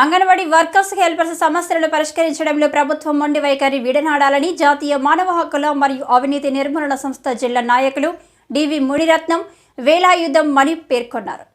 Anganwadi workers helpers సమస్యలను పరిష్కరించడంలో ప్రభుత్వం మొండి వైఖరి విడనాడాలని జాతీయ మానవ హక్కుల మరియు అవినీతి నిర్మూలన సంస్థ జిల్లా నాయకులు డివి మునిరత్నం వేలాయుధం మణి పేర్కొన్నారు.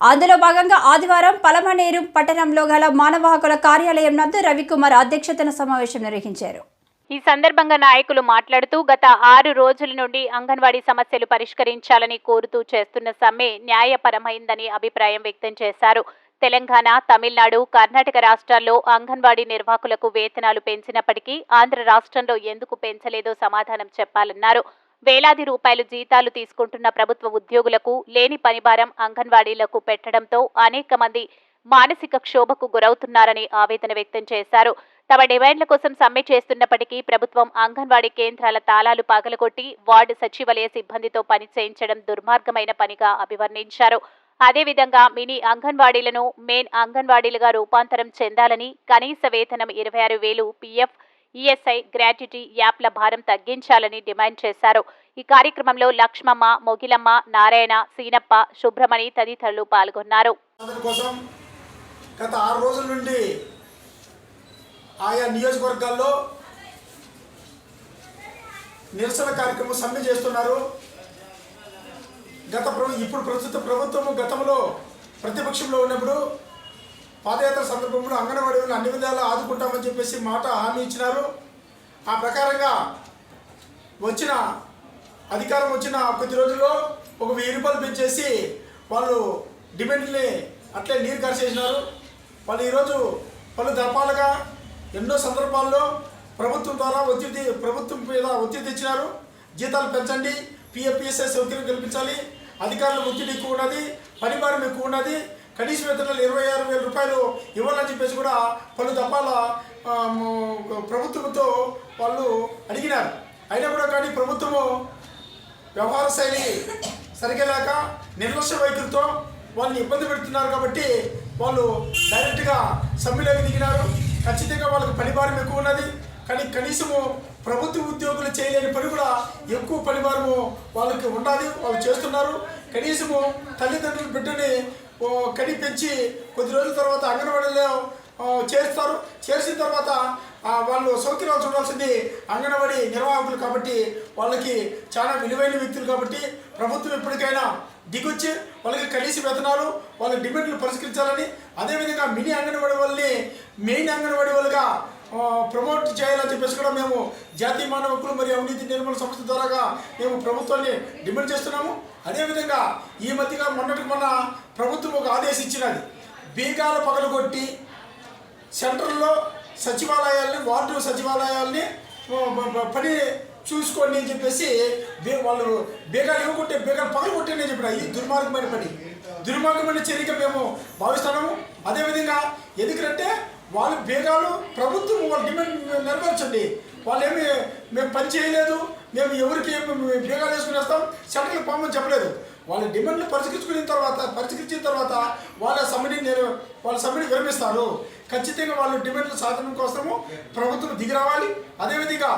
అందులో భాగంగా ఆదివారం పలమనేరు పట్టణంలో గల మానవ హక్కుల కార్యాలయం నందు రవికుమార్ అధ్యక్షతన సమావేశం నిర్వహించారు. ఈ సందర్భంగా నాయకులు మాట్లాడుతూ గత ఆరు రోజుల నుండి అంగన్వాడీ సమస్యలు పరిష్కరించాలని కోరుతూ చేస్తున్న సమ్మె న్యాయపరమైందని అభిప్రాయం వ్యక్తం చేశారు. తెలంగాణ తమిళనాడు కర్ణాటక రాష్ట్రాల్లో అంగన్వాడీ నిర్వాహకులకు వేతనాలు పెంచినప్పటికీ ఆంధ్ర రాష్ట్రంలో ఎందుకు పెంచలేదో సమాధానం చెప్పాలన్నారు. వేలాది రూపాయలు జీతాలు తీసుకుంటున్న ప్రభుత్వ ఉద్యోగులకు లేని పనిభారం అంగన్వాడీలకు పెట్టడంతో అనేక మంది మానసిక క్షోభకు గురవుతున్నారని ఆవేదన వ్యక్తం చేశారు. తమ డిమాండ్ల కోసం సమ్మె చేస్తున్నప్పటికీ ప్రభుత్వం అంగన్వాడీ కేంద్రాల తాళాలు పగలగొట్టి వార్డు సచివాలయ సిబ్బందితో పని చేయించడం దుర్మార్గమైన పనిగా అభివర్ణించారు. అదేవిధంగా మినీ అంగన్వాడీలను మెయిన్ అంగన్వాడీలుగా రూపాంతరం చెందాలని కనీస వేతనం ఇరవై ఆరు వేలు పీఎఫ్ ఈఎస్ఐ గ్రాట్యుటీ యాప్ల భారం తగ్గించాలని డిమాండ్ చేశారు. ఈ కార్యక్రమంలో లక్ష్మమ్మ మొగిలమ్మ నారాయణ సీనప్ప శుభ్రమణి తదితరులు పాల్గొన్నారు. గత ఆరు రోజుల నుండి ఆయా నియోజకవర్గాల్లో నిరసన కార్యక్రమం సమ్మె చేస్తున్నారు. గత ప్రభు ఇప్పుడు ప్రస్తుత ప్రభుత్వం గతంలో ప్రతిపక్షంలో ఉన్నప్పుడు పాదయాత్ర సందర్భంలో అంగన్వాడీలను అన్ని విధాలా ఆదుకుంటామని చెప్పేసి మాట హామీ ఇచ్చినారు. ఆ ప్రకారంగా వచ్చిన అధికారం వచ్చిన కొద్ది రోజుల్లో ఒక వెయ్యి రూపాయలు పెంచేసి వాళ్ళు డిమాండ్ని అట్లే నీరు కరిచేసినారు. వాళ్ళు ఈరోజు పలు దఫాలుగా ఎన్నో సందర్భాల్లో ప్రభుత్వం ద్వారా ఒత్తిడి ప్రభుత్వం మీద ఒత్తిడి తెచ్చినారు. జీతాలు పెంచండి పిఎఫ్పిఎస్ఐ సౌకర్యం కల్పించాలి. అధికారుల ఒత్తిడి ఎక్కువ ఉన్నది పనిభారం ఎక్కువ ఉన్నది. కనీస వేతనాలు ఇరవై ఆరు వేల రూపాయలు ఇవ్వాలని చెప్పేసి కూడా పలు దఫాల ప్రభుత్వంతో వాళ్ళు అడిగినారు. అయినా కూడా కానీ ప్రభుత్వము వ్యవహార శైలి సరిగా లేక నిర్లక్ష్య వైఖరితో వాళ్ళని ఇబ్బంది పెడుతున్నారు కాబట్టి వాళ్ళు డైరెక్ట్గా సమ్మెలోకి దిగినారు. ఖచ్చితంగా వాళ్ళకి పనిభారం ఎక్కువ ఉన్నది. కానీ కనీసము ప్రభుత్వ ఉద్యోగులు చేయలేని పని కూడా ఎక్కువ పనిభారము వాళ్ళకి ఉండాలి వాళ్ళు చేస్తున్నారు. కనీసము తల్లిదండ్రులు బిడ్డని కడి పెంచి కొద్ది రోజుల తర్వాత అంగన్వాడీలో చేస్తారు చేసిన తర్వాత వాళ్ళు సౌకర్యాలు చూడాల్సింది అంగన్వాడీ నిర్వాహకులు కాబట్టి వాళ్ళకి చాలా విలువైన వ్యక్తులు కాబట్టి ప్రభుత్వం ఎప్పటికైనా దిగొచ్చి వాళ్ళకి కనీస వేతనాలు వాళ్ళ డిమాండ్లు పరిష్కరించాలని అదేవిధంగా మినీ అంగన్వాడీ వాళ్ళని మెయిన్ అంగన్వాడీ వాళ్ళుగా ప్రమోట్ చేయాలని చెప్పేసి కూడా మేము జాతీయ మానవ హక్కులు మరియు అవినీతి నిర్మూలన సంస్థ ద్వారాగా మేము ప్రభుత్వాన్ని డిమాండ్ చేస్తున్నాము. అదేవిధంగా ఈ మధ్యగా మొన్నటికి మొన్న ప్రభుత్వం ఒక ఆదేశం ఇచ్చినది. పగలగొట్టి సెంటర్లో సచివాలయాల్ని వార్డు సచివాలయాల్ని పని చూసుకోండి అని చెప్పేసి వాళ్ళు బేగాలు ఇవ్వకుంటే బేగాలు పగలు కొట్టండి అని చెప్పిన ఇది దుర్మార్గమైన పని. దుర్మార్గమైన చర్యగా మేము భావిస్తున్నాము. అదేవిధంగా ఎందుకంటే వాళ్ళు బేగాలు ప్రభుత్వం వాళ్ళ డిమాండ్ నెరవేర్చండి. వాళ్ళు ఏమి మేము పని చేయలేదు మేము ఎవరికి ఏమి మేము బేగాలు వేసుకుని వస్తాం సెంటర్కి పంపని చెప్పలేదు. వాళ్ళ డిమాండ్లు పరిష్కరించుకున్న తర్వాత పరిష్కరించిన తర్వాత వాళ్ళ సమ్మెని నేను వాళ్ళ సమ్మెని విరమిస్తారు. ఖచ్చితంగా వాళ్ళ డిమాండ్ల సాధన కోసము ప్రభుత్వం దిగి రావాలి. అదేవిధంగా